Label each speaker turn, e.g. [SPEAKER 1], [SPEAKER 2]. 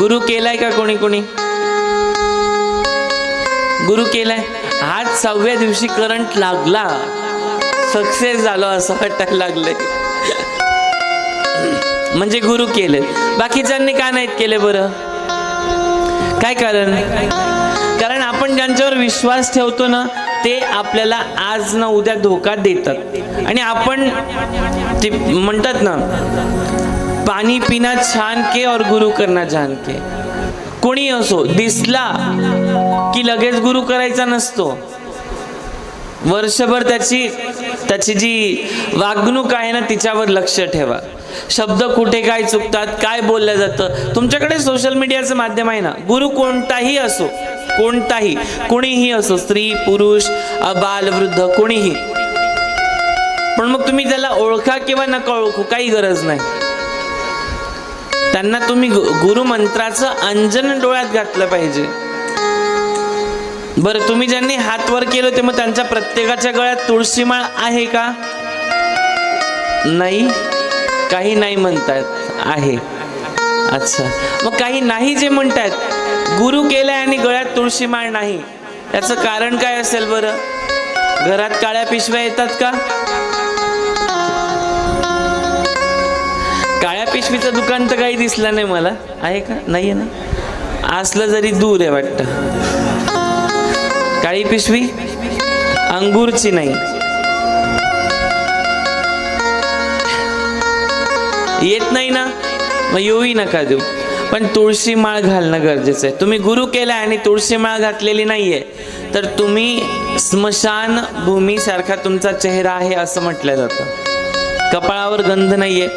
[SPEAKER 1] गुरु केलाय का कोणी कोणी? गुरु केलाय. आज सहाव्या दिवशी करंट लागला. सक्सेस झालो असं वाटायला लागलंय. म्हणजे गुरु केले. बाकीच्यांनी का नाहीत केले बरं? काय कारण? कारण आपण ज्यांच्यावर विश्वास ठेवतो ना ते आपल्याला आज ना उद्या धोका देतात. आणि आपण ते म्हणतात ना पाणी पिना छान के और गुरु करना जान के. कोणी असो दिसला की लगेच गुरु करायचा नसतो. वर्षभर त्याची त्याची जी वागणूक आहे ना तिच्यावर लक्ष ठेवा. शब्द कुठे काय चुकतात काय बोललं जातं तुमच्याकडे सोशल मीडियाचं माध्यम आहे ना गुरु कोणताही असो कोणताही कोणीही असो स्त्री पुरुष बाल वृद्ध कोणीही. पण मग तुम्ही त्याला ओळखा किंवा नका ओळखू काही गरज नाही. त्यांना तुम्ही गु- गुरुमंत्राचं अंजन डोळ्यात घातलं पाहिजे. बरं तुम्ही ज्यांनी हात वर केलं ते मग त्यांच्या प्रत्येकाच्या गळ्यात तुळशीमाळ आहे का? नाही. काही नाही म्हणतायत. आहे. अच्छा. मग काही नाही जे म्हणतायत. गुरु केलाय आणि गळ्यात तुळशीमाळ नाही. त्याचं कारण काय असेल बरं? घरात काळ्या पिशव्या येतात का? पिशवीचं दुकान तर काही दिसलं नाही मला. आहे का? नाहीये ना? असलं जरी दूर आहे वाटतं. काळी पिशवी अंगूरची नाही. येत नाही ना? मग येऊही नका देऊ. पण तुळशी माळ घालणं गरजेचं आहे. तुम्ही गुरु केला आणि तुळशी माळ घातलेली नाहीये तर तुम्ही स्मशान भूमीसारखा तुमचा चेहरा आहे असं म्हटलं जातं. कपाळावर गंध नाहीये.